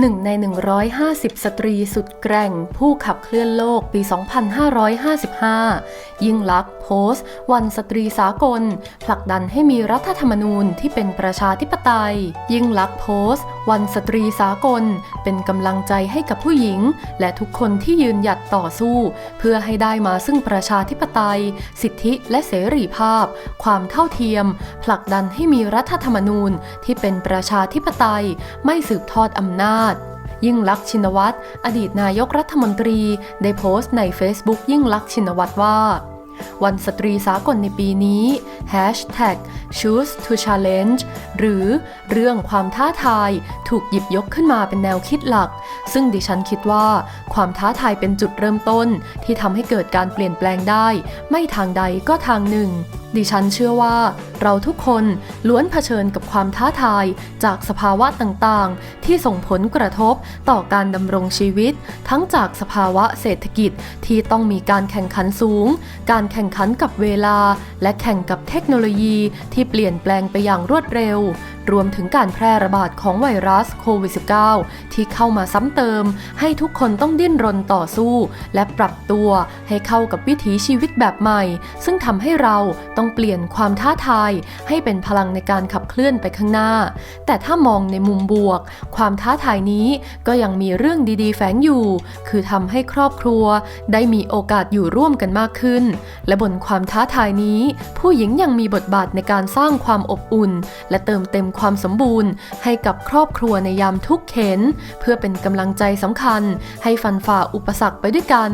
หนึ่งใน 150 สตรีสุดแกร่ง ผู้ขับเคลื่อนโลกปี 2555 ยิ่งลักษณ์โพสต์ วันสตรีสากล ผลักดันให้มีรัฐธรรมนูญที่เป็นประชาธิปไตย ยิ่งลักษณ์โพสต์ วันสตรีสากล เป็นกำลังใจให้กับผู้หญิง และทุกคนที่ยืนหยัดต่อสู้ เพื่อให้ได้มาซึ่งประชาธิปไตย สิทธิและเสรีภาพ ความเท่าเทียม ผลักดันให้มีรัฐธรรมนูญที่เป็นประชาธิปไตย ไม่สืบทอดอำนาจยิ่งลักษณ์ชินวัตรอดีตนายกรัฐมนตรี ได้โพสต์ใน Facebook ยิ่งลักษณ์ชินวัตรว่า วันสตรีสากลในปีนี้ Hashtag Choose to Challenge หรือเรื่องความท้าทายถูกหยิบยกขึ้นมาเป็นแนวคิดหลัก ซึ่งดิฉันคิดว่า ความท้าทายเป็นจุดเริ่มต้น ที่ทำให้เกิดการเปลี่ยนแปลงได้ ไม่ทางใดก็ทางหนึ่ง ดิฉันเชื่อว่า เราทุกคนล้วนเผชิญกับความท้าทายจากสภาวะต่างๆ ที่ส่งผลกระทบต่อการดำรงชีวิต ทั้งจากสภาวะเศรษฐกิจที่ต้องมีการแข่งขันสูง การแข่งขันกับเวลา และแข่งกับเทคโนโลยีที่เปลี่ยนแปลงไปอย่างรวดเร็ว รวมถึงการแพร่ระบาดของไวรัสโควิด -19 ที่เข้ามาซ้ำเติม ให้ทุกคนต้องดิ้นรนต่อสู้ และปรับตัวให้เข้ากับวิถีชีวิตแบบใหม่ ซึ่งทำให้เราต้องเปลี่ยนความท้าทาย ให้เป็นพลังในการขับเคลื่อนไปข้างหน้า แต่ถ้ามองในมุมบวก ความท้าทายนี้ก็ยังมีเรื่องดีๆ แฝงอยู่ คือทำให้ครอบครัว ได้มีโอกาสอยู่ร่วมกันมากขึ้น และบนความท้าทายนี้ ผู้หญิงยังมีบทบาทในการสร้างความอบอุ่น และเติมเต็มความสมบูรณ์ ให้กับครอบครัวในยามทุกเข็น เพื่อเป็นกำลังใจสำคัญ ให้ฟันฝ่าอุปสรรคไปด้วยกัน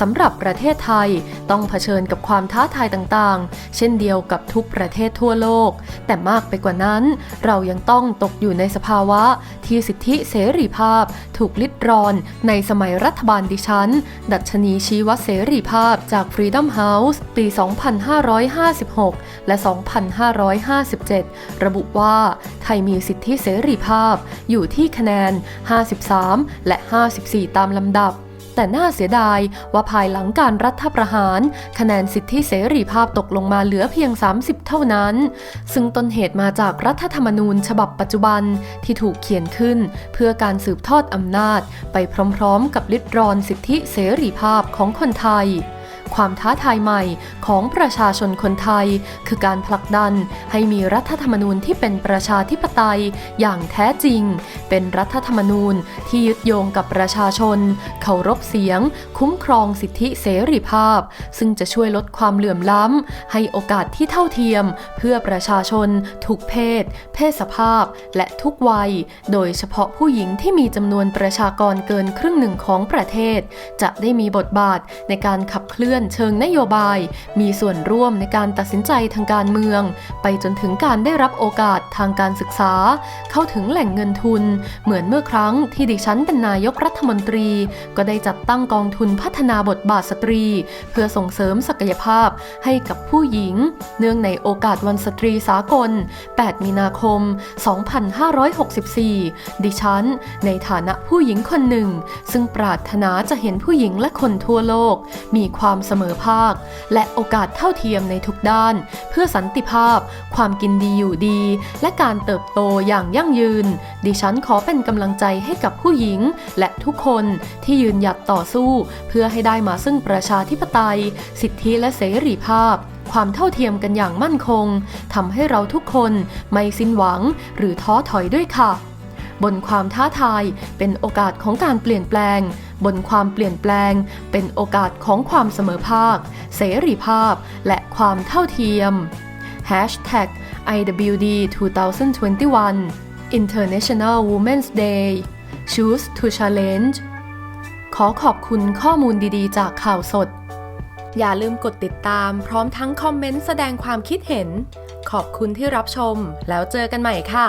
สำหรับประเทศไทยต้องเผชิญกับความท้าทายต่างๆ เช่นเดียวกับทุกประเทศทั่วโลก แต่มากไปกว่านั้น เรายังต้องตกอยู่ในสภาวะที่สิทธิเสรีภาพ ถูกลิดรอน ในสมัยรัฐบาลดิฉัน ดัชนีชี้วัดเสรีภาพจาก Freedom House ปี 2556 และ 2557 ระบุว่าไทยมีสิทธิเสรีภาพอยู่ที่คะแนน 53 และ 54 ตามลำดับ แต่น่าเสียดายว่าภายหลังการรัฐประหาร คะแนนสิทธิเสรีภาพตกลงมาเหลือเพียง 30 เท่านั้น ซึ่งต้นเหตุมาจากรัฐธรรมนูญฉบับปัจจุบันที่ถูกเขียนขึ้น เพื่อการสืบทอดอำนาจ ไปพร้อมๆ กับลิดรอนสิทธิเสรีภาพของคนไทย ความท้าทายใหม่ของประชาชนคนไทย คือการผลักดันให้มีรัฐธรรมนูญที่เป็นประชาธิปไตยอย่างแท้จริง เป็นรัฐธรรมนูญที่ยึดโยงกับประชาชน เคารพเสียง คุ้มครองสิทธิเสรีภาพ ซึ่งจะช่วยลดความเหลื่อมล้ำ ให้โอกาสที่เท่าเทียม เพื่อประชาชน ทุกเพศ เพศสภาพ และทุกวัย โดยเฉพาะผู้หญิงที่มีจำนวนประชากรเกินครึ่งหนึ่งของประเทศ จะได้มีบทบาทในการขับเคลื่อนเชิงนโยบาย มีส่วนร่วมในการตัดสินใจทางการเมือง ไปจนถึงการได้รับโอกาสทางการศึกษา เข้าถึงแหล่งเงินทุน เหมือนเมื่อครั้งที่ดิฉันเป็นนายกรัฐมนตรี ก็ได้จัดตั้งกองทุนพัฒนาบทบาทสตรี เพื่อส่งเสริมศักยภาพให้กับผู้หญิง เนื่องในโอกาสวันสตรีสากล 8 มีนาคม 2564 ดิฉัน ในฐานะผู้หญิงคนหนึ่ง ซึ่งปรารถนาจะเห็นผู้หญิงและคนทั่วโลก มีความเสมอภาค และโอกาสเท่าเทียมในทุกด้าน เพื่อสันติภาพ ความกินดีอยู่ดี และการเติบโตอย่างยั่งยืน ดิฉันขอเป็นกำลังใจให้กับผู้หญิง และทุกคนที่ยืนหยัดต่อสู้ เพื่อให้ได้มาซึ่งประชาธิปไตย สิทธิและเสรีภาพความเท่าเทียมกันอย่างมั่นคงทำให้เราทุกคนไม่สิ้นหวังหรือท้อถอยด้วยค่ะ บนความท้าทายเป็นโอกาสของการเปลี่ยนแปลง บนความเปลี่ยนแปลง เป็นโอกาสของความเสมอภาค เสรีภาพ และความเท่าเทียม Hashtag IWD 2021 International Women's Day Choose to Challenge ขอขอบคุณข้อมูลดีๆ จากข่าวสด อย่าลืมกดติดตามพร้อมทั้งคอมเมนต์แสดงความคิดเห็น ขอบคุณที่รับชม แล้วเจอกันใหม่ค่ะ